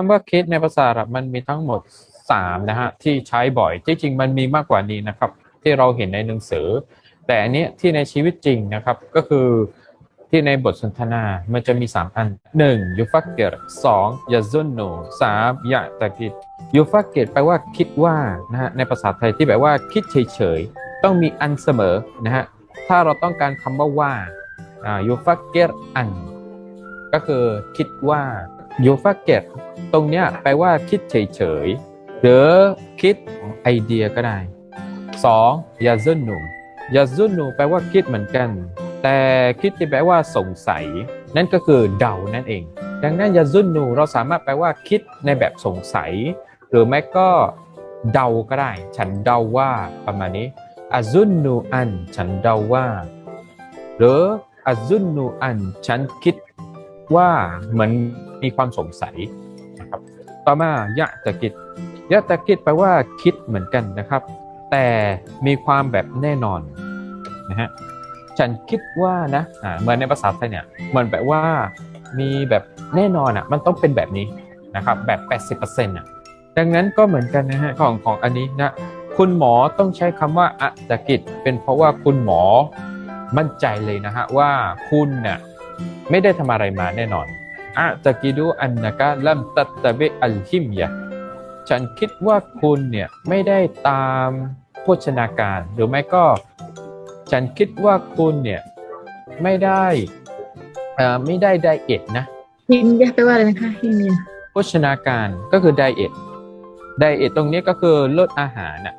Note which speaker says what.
Speaker 1: คำว่าคิดในภาษาอาหรับมันมีทั้งหมดสามนะฮะ ที่ใช้บ่อยที่จริงมันมีมากกว่านี้นะครับ ที่เราเห็นในหนังสือ แต่อันนี้ที่ในชีวิตจริงนะครับก็คือที่ในบทสนทนา มันจะมี 3 อัน 1. ยูฟักเกตสองยาซุนโนสามยะตะกิดยูฟักเกตแปลว่าคิดว่านะฮะในภาษาไทยที่แปลว่าคิดเฉยๆ ต้องมีอันเสมอนะฮะถ้าเราต้องการคำว่าว่ายูฟักเกตอัน ก็คือคิดว่า ยูฟักเกตตรงเนี้ยแปลว่าคิดเฉยๆ หรือคิดไอเดียก็ได้ 2. ยาซุนนูยาซุนนูแปลว่าคิดเหมือนกัน แต่คิดที่แปลว่าสงสัย นั่นก็คือเดานั่นเอง ดังนั้นยาซุนนูเราสามารถแปลว่าคิดในแบบสงสัย หรือไม่ก็เดาก็ได้ ฉันเดาว่าประมาณนี้อาซุนนูอัน ฉันเดาว่า หรืออาซุนนูอัน ฉันคิดว่าเหมือน มีความสงสัยนะครับต่อมายะตะกิดยะตะกิดแปลว่าคิดเหมือนกันนะครับ แต่มีความแบบแน่นอนนะฮะฉันคิดว่านะอ่าเหมือนในภาษาไทยเนี่ยมันแบบว่ามีแบบแน่นอนอะมันต้องเป็นแบบนี้นะครับแบบ 80%อะดังนั้นก็เหมือนกันนะฮะของของอันนี้นะคุณหมอต้องใช้คำว่าอะตะกิดเป็นเพราะว่าคุณหมอมั่นใจเลยนะฮะว่าคุณเนี่ยไม่ได้ทำอะไรมาแน่นอน อะตะกิดูอันนะกะลัมตัตตะเบะอัลฮิมยะฉันคิดว่าคุณเนี่ยไม่ได้ตามโภชนาการ หรือไม่ก็ ฉันคิดว่าคุณเนี่ยไม่ได้เอ่อไม่ได้ไดเอทนะ
Speaker 2: ฮิมยะแปลว่าอะไรนะคะฮิมยะ
Speaker 1: โภชนาการก็คือไดเอทไดเอทตรงนี้ก็คือลดอาหารน่ะ